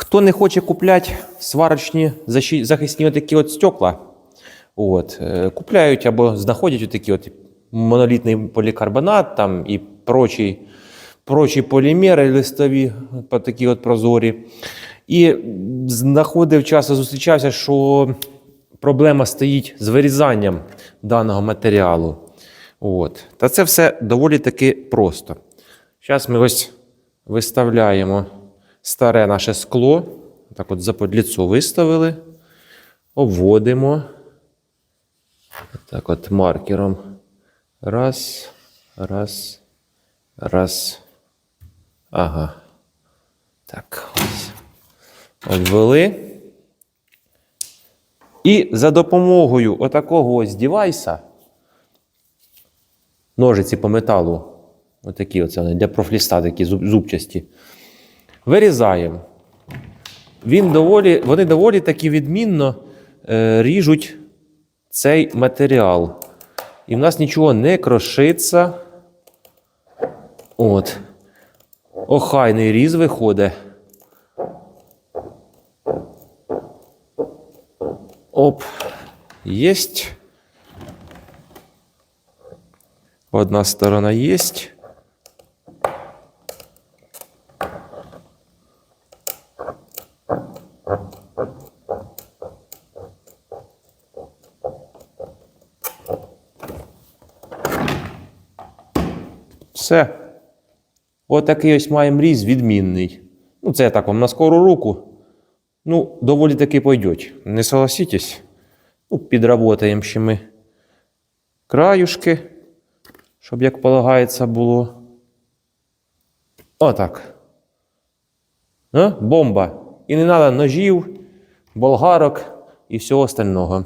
Хто не хоче купляти сварочні захисні отакі от стекла, от, е, купляють або знаходять отакі от монолітний полікарбонат там і прочі, прочі полімери листові, такі от прозорі. І знаходив часто зустрічався, що проблема стоїть з вирізанням даного матеріалу. От. Та це все доволі таки просто. Зараз ми ось виставляємо старе наше скло. Так от заподліцо виставили, обводимо. Так от маркером. Раз, раз, раз. Ага. Так, ось. Обвели. І за допомогою отакого ось девайса, ножиці по металу, отакі оце для профліста, такі зуб- зубчасті, вирізаємо. Він доволі, вони доволі таки відмінно е, ріжуть цей матеріал. І в нас нічого не крошиться. От. Охайний різ виходить. Оп. Єсть. Одна сторона єсть. Все. Отакий ось маємо різ відмінний. Ну, це я так вам на скору руку. Ну, доволі таки пойдет. Не согласитесь? Ну, підработаємо ще ми краюшки, щоб як полагається було. Отак. А? Бомба. І не треба ножів, болгарок і всього остального.